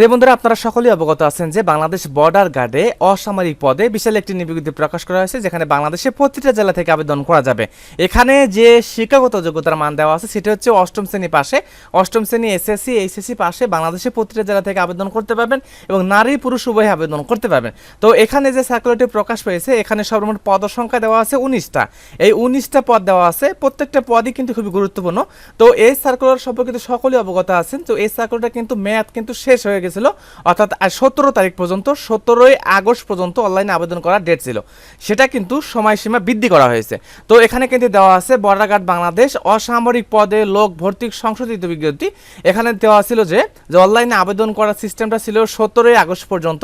বন্ধুরা, আপনারা সকলেই অবগত আছেন যে বাংলাদেশ বর্ডার গার্ডে অসামরিক পদে বিশাল একটি নিয়োগ প্রকাশ করা হয়েছে, যেখানে বাংলাদেশে প্রতিটা জেলা থেকে আবেদন করা যাবে। এখানে যে শিক্ষাগত যোগ্যতার মান দেওয়া আছে, সেটা হচ্ছে অষ্টম শ্রেণি পাশে। অষ্টম শ্রেণি এসএসসি, এইচএসসি পাশে বাংলাদেশে প্রতিটা জেলা থেকে আবেদন করতে পারবেন এবং নারী পুরুষ উভয় আবেদন করতে পারবেন। তো এখানে যে সার্কুলারটি প্রকাশ পেয়েছে, এখানে সর্বমোট পদ সংখ্যা দেওয়া আছে উনিশটা। এই উনিশটা পদ দেওয়া আছে, প্রত্যেকটা পদই কিন্তু খুবই গুরুত্বপূর্ণ। তো এই সার্কুলার সম্পর্কে কিন্তু সকলেই অবগত আছেন, তো এই সার্কুলারটা কিন্তু মেয়াদ কিন্তু শেষ হয়ে গেছিল, অর্থাৎ সতেরো তারিখ পর্যন্ত, সতেরোই আগস্ট পর্যন্ত অনলাইনে আবেদন করার ডেট ছিল। সেটা কিন্তু সময়সীমা বৃদ্ধি করা হয়েছে। তো এখানে কিন্তু দেওয়া আছে বর্ডার গার্ড বাংলাদেশ, অসামরিক পদে লোক ভর্তি সংশোধিত বিজ্ঞপ্তি। এখানে দেওয়া ছিল যে অনলাইনে আবেদন করার সিস্টেমটা ছিল সতেরোই আগস্ট পর্যন্ত,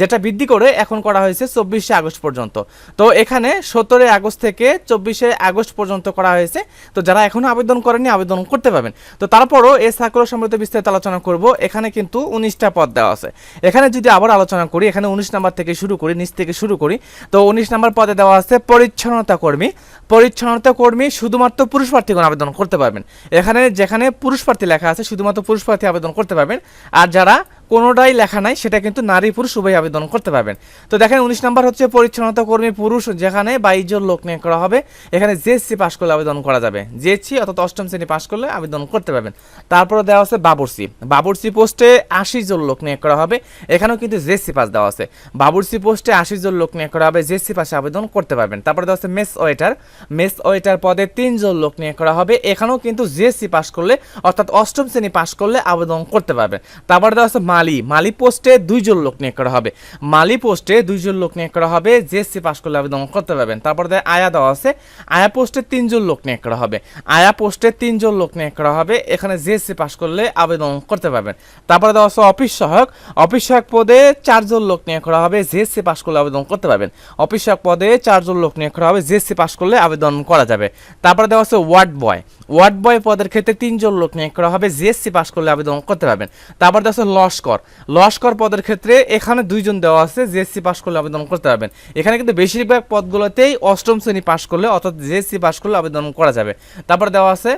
যেটা বৃদ্ধি করে এখন করা হয়েছে চব্বিশে আগস্ট পর্যন্ত। তো এখানে সতেরোই আগস্ট থেকে চব্বিশে আগস্ট পর্যন্ত করা হয়েছে। তো যারা এখনও আবেদন করেনি আবেদন করতে পারবেন। তো তারপরও এ সার্কুলার সম্পর্কে বিস্তারিত আলোচনা করব। এখানে কিন্তু উনিশটা পদ দেওয়া আছে। এখানে যদি আবার আলোচনা করি, এখানে উনিশ নাম্বার থেকে শুরু করি, নিচ থেকে শুরু করি, তো উনিশ নাম্বার পদে দেওয়া আছে পরিচ্ছন্নতা কর্মী। পরিচ্ছন্নতা কর্মী শুধুমাত্র পুরুষ প্রার্থীগণ আবেদন করতে পারবেন। এখানে যেখানে পুরুষ প্রার্থী লেখা আছে, শুধুমাত্র পুরুষ প্রার্থী আবেদন করতে পারবেন। আর যারা কোনোটাই লেখা নাই, সেটা কিন্তু নারী পুরুষ উভয় আবেদন করতে পারবেন। তো দেখেন, উনিশ নাম্বার হচ্ছে পরিচ্ছন্নতা কর্মী পুরুষ, যেখানে বাইশ লোক নিয়োগ করা হবে, এখানে জেএসসি পাশ করলে আবেদন করা যাবে। জেএসসি অর্থাৎ অষ্টম শ্রেণি পাশ করলে আবেদন করতে পারবেন। তারপরে দেওয়া আছে বাবুরসি বাবুরসি পোস্টে আশি জন লোক নিয়োগ করা হবে, এখানেও কিন্তু জেএসসি পাস দেওয়া আছে। বাবুরসি পোস্টে আশি জন লোক নিয়োগ করা হবে জেএসসি পাশে আবেদন করতে পারবেন। তারপরে দেওয়া আছে মেস ওয়েটার মেস ওয়েটার পদে তিন তিনজন লোক নিয়োগ করা হবে, এখানেও কিন্তু জেএসসি পাশ করলে, অর্থাৎ অষ্টম শ্রেণি পাশ করলে আবেদন করতে পারবেন। তারপরে দেওয়া আছে মালি। মালি পোস্টে দুইজন লোক নিয়োগ করা হবে। মালি পোস্টে দুইজন লোক নিয়োগ করা হবে, জেএসসি পাস করলে আবেদন করতে পারবেন। তারপরে আয়া দেওয়া আছে, আয়া পোস্টে তিনজন লোক নিয়োগ করা হবে। আয়া পোস্টে তিনজন লোক নিয়োগ করা হবে, এখানে জেএসসি পাস করলে আবেদন করতে পারবেন। তারপরে দেওয়া আছে অফিস সহায়ক। অফিস সহায়ক পদে চারজন লোক নিয়োগ করা হবে, জেএসসি পাস করলে আবেদন করতে পারবেন। অফিস সহায়ক পদে চারজন লোক নিয়োগ করা হবে, জেএসসি পাস করলে আবেদন করা যাবে। তারপরে দেওয়া আছে ওয়ার্ড বয়। ওয়ার্ড বয় পদের ক্ষেত্রে তিনজন লোক নিয়োগ করা হবে, জিএসসি পাস করলে আবেদন করতে পারবেন। তারপর আছে লস্কর। লস্কর পদের ক্ষেত্রে এখানে দুইজন দেওয়া আছে, জিএসসি পাস করলে আবেদন করতে পারবেন। এখানে কিন্তু বেশিরভাগ পদগুলোতেই অষ্টম শ্রেণি পাস করলে, অর্থাৎ জিএসসি পাস করলে আবেদন করা যাবে। তারপর দেওয়া আছে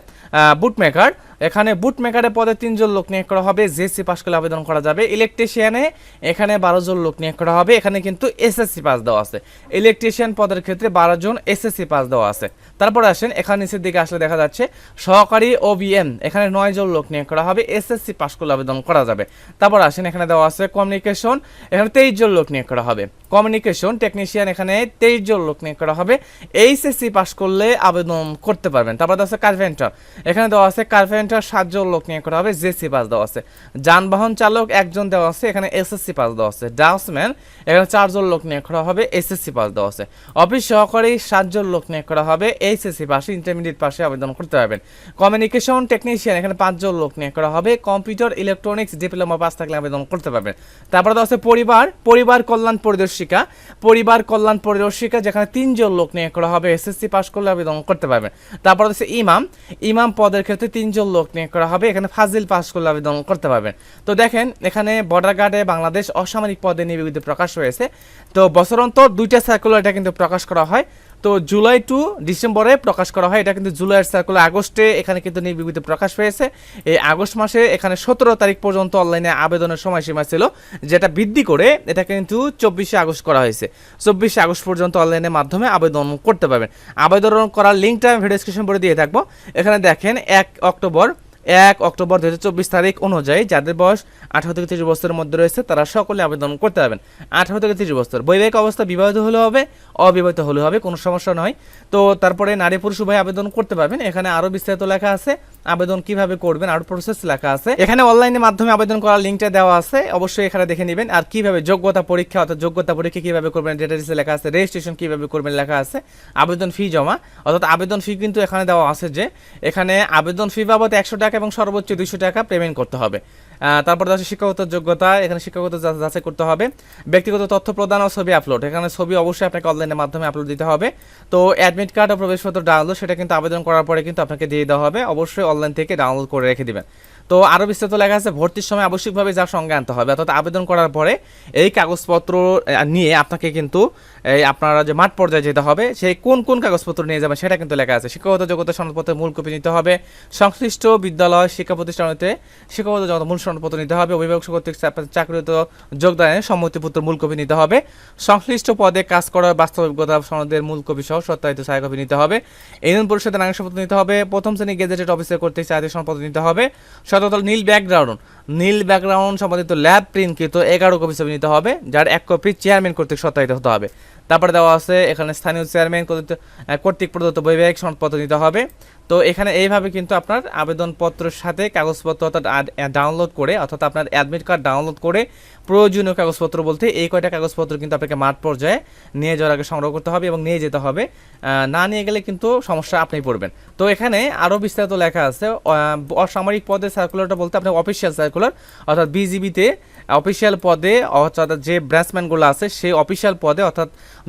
বুট মেকার এখানে বুট মেকারের পদে তিনজন লোক নিয়োগ করা হবে জেএসসি পাস করলে আবেদন করা যাবে। ইলেকট্রিশিয়ানে এখানে বারো জন লোক নিয়োগ করা হবে, এখানে কিন্তু এসএসসি পাস দেওয়া আছে। ইলেকট্রিশিয়ান পদের ক্ষেত্রে বারো জন এসএসসি পাস দেওয়া আছে। তারপর আসেন, এখানে নিচের দিকে আসলে দেখা যাচ্ছে, সহকারী ওবিএম এখানে নয় জন লোক নিয়োগ করা হবে এসএসসি পাস করলে আবেদন করা যাবে। তারপর আসেন, এখানে দেওয়া আছে কমিউনিকেশন এখানে তেইশ জন লোক নিয়োগ করা হবে। কমিউনিকেশন টেকনিশিয়ান এখানে তেইশ জন লোক নিয়োগ করা হবে। এইচএসসি পাস করলে আবেদন করতে পারবেন। তারপর দেওয়া আছে কার্পেন্টার এখানে দেওয়া আছে কার্পেন্টার সাতজন লোক নিয়োগ করা হবে, জেসি পাস দেওয়া আছে। যানবাহন চালক একজন দেওয়া আছে, এখানে এসএসসি পাস দেওয়া আছে। ডাউসম্যান এখানে চারজন লোক নিয়োগ করা হবে, এসএসসি পাস দেওয়া আছে। অফিস সহকারী সাতজন লোক নিয়োগ করা হবে, এইচএসসি পাশে, ইন্টারমিডিয়েট পাশে আবেদন করতে পারবেন। কমিউনিকেশন টেকনিশিয়ান, এখানে পাঁচজন লোক নিয়োগ করা হবে, কম্পিউটার, ইলেকট্রনিক্স, ডিপ্লোমা পাস থাকলে আবেদন করতে পারবেন। তারপরে দেওয়া আছে পরিবার পরিবার কল্যাণ পরিদর্শিকা। পরিবার কল্যাণ পরিদর্শিকা, যেখানে তিনজন লোক নিয়োগ করা হবে, এসএসসি পাস করলে আবেদন করতে পারবেন। তারপর হচ্ছে ইমাম। ইমাম পদের ক্ষেত্রে তিনজন লোক নিয়োগ করা হবে। এখানে ফাজিল পাস করলে আবেদন করতে পারবেন। তো দেখেন, এখানে বর্ডার গার্ডে বাংলাদেশ অসামরিক পদে নিয়োগিত প্রকাশ হয়েছে। তো বছর অন্তর দুইটা সার্কুলার এটা কিন্তু প্রকাশ করা হয়। তো জুলাই টু ডিসেম্বরে প্রকাশ করা হয়। এটা কিন্তু জুলাইয়ের সার্কুলার আগস্টে এখানে কিন্তু নির্বিঘ্নিত প্রকাশ পেয়েছে এই আগস্ট মাসে এখানে সতেরো তারিখ পর্যন্ত অনলাইনে আবেদনের সময়সীমা ছিল, যেটা বৃদ্ধি করে এটা কিন্তু চব্বিশে আগস্ট করা হয়েছে। চব্বিশে আগস্ট পর্যন্ত অনলাইনের মাধ্যমে আবেদন করতে পারবেন। আবেদন করার লিঙ্কটা আমি ভিডিও ডিসক্রিপশন করে দিয়ে থাকব। এখানে দেখেন এক অক্টোবর এক অক্টোবর দু হাজার চব্বিশ তারিখ অনুযায়ী যাদের বয়স আঠারো থেকে তিরিশ বছরের মধ্যে রয়েছে, তারা সকলে আবেদন করতে পারবেন। আঠারো থেকে তিরিশ বছর। বৈবাহিক অবস্থা বিবাহিত হলে হবে, অবিবাহিত হলে হবে, কোনো সমস্যা নয়। তো তারপরে নারী পুরুষ উভয় আবেদন করতে পারবেন। এখানে আরও বিস্তারিত লেখা আছে। আবেদন কীভাবে করবেন? আর প্রসেস লেখা আছে। এখানে অনলাইনের মাধ্যমে আবেদন করার লিঙ্কটা দেওয়া আছে। অবশ্যই এখানে দেখে নেবেন। আর কীভাবে যোগ্যতা পরীক্ষা, অর্থাৎ যোগ্যতা পরীক্ষা কীভাবে করবেন ডেটারিসে লেখা আছে রেজিস্ট্রেশন কীভাবে করবেন লেখা আছে, আবেদন ফি জমা। অর্থাৎ আবেদন ফি কিন্তু এখানে দেওয়া আছে যে, এখানে আবেদন ফি বাবদ একশো টাকা এবং সর্বোচ্চ দুইশো টাকা পেমেন্ট করতে হবে। তারপর আছে শিক্ষাগত যোগ্যতা, এখানে শিক্ষাগত যা- যাচাই করতে হবে। ব্যক্তিগত তথ্য প্রদান ও ছবি আপলোড এখানে ছবি অবশ্যই আপনাকে অনলাইনের মাধ্যমে আপলোড দিতে হবে। তো অ্যাডমিট কার্ড ও প্রবেশপত্র ডাউনলোড সেটা কিন্তু আবেদন করার পরে কিন্তু আপনাকে দিয়ে দেওয়া হবে। অবশ্যই অনলাইন থেকে ডাউনলোড করে রেখে দিবেন। তো আরও বিস্তারিত লেখা আছে, ভর্তির সময় আবশ্যিকভাবে যার সঙ্গে আনতে হবে। অর্থাৎ আবেদন করার পরে এই কাগজপত্র নিয়ে আপনাকে কিন্তু এই আপনারা যে মাঠ পর্যায়ে যেতে হবে সেই কোন কোন কাগজপত্র নিয়ে যাবেন সেটা কিন্তু লেখা আছে। শিক্ষাগত যোগ্যতা সনদপত্রের মূল কপি নিতে হবে। সংশ্লিষ্ট বিদ্যালয়, শিক্ষা প্রতিষ্ঠানতে শিক্ষাগত যোগ্যতা মূল সনদপত্র নিতে হবে। অভিভাবক কর্তৃক চাকরিত যোগদানের সম্মতিপত্র মূল কপি নিতে হবে। সংশ্লিষ্ট পদে কাজ করার বাস্তবিকতা সনদের মূল কপি সহ সত্যায়িত ছায়া কপি নিতে হবে। ইউনিয়ন পরিষদের নাগরিকপত্র নিতে হবে। প্রথম শ্রেণি গেজেটেড অফিসার কর্তৃক চাহিদা সনদপত্র নিতে হবে। সততল নীল ব্যাকগ্রাউন্ড। নীল ব্যাকগ্রাউন্ড সম্বন্ধিত ল্যাব প্রিন্টকৃত এগারো কপি ছবি নিতে হবে, যার এক কপি চেয়ারম্যান কর্তৃক সত্যায়িত হতে হবে। তারপরে দেওয়া আছে, এখানে স্থানীয় চেয়ারম্যান কর্তৃক প্রদত্ত বৈবাহিক সনদপত্র নিতে হবে। তো এখানে এইভাবে কিন্তু আপনার আবেদনপত্রের সাথে কাগজপত্র অর্থাৎ ডাউনলোড করে, অর্থাৎ আপনার অ্যাডমিট কার্ড ডাউনলোড করে প্রয়োজনীয় কাগজপত্র বলতে এই কয়টা কাগজপত্র কিন্তু আপনাকে মাঠ পর্যায়ে নিয়ে যাওয়ার আগে সংগ্রহ করতে হবে এবং নিয়ে যেতে হবে। না নিয়ে গেলে কিন্তু সমস্যা আপনি পড়বেন। তো এখানে আরও বিস্তারিত লেখা আছে অসামরিক পদে সার্কুলারটা বলতে আপনার অফিসিয়াল সার্কুলার অর্থাৎ বিজিবিতে অফিসিয়াল পদে, অর্থাৎ যে ব্রাঞ্চম্যানগুলো আছে, সেই অফিসিয়াল পদে, অর্থাৎ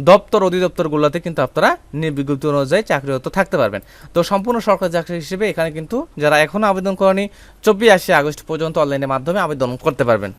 দপ্তর অধিদপ্তরগুলোতে কিন্তু আপনারা নির্বিজ্ঞপ্তি অনুযায়ী চাকরিরত থাকতে পারবেন। তো সম্পূর্ণ সরকারি চাকরি হিসেবে এখানে কিন্তু যারা এখনও আবেদন করেনি, চব্বিশ আগস্ট পর্যন্ত অনলাইনের মাধ্যমে আবেদন করতে পারবেন।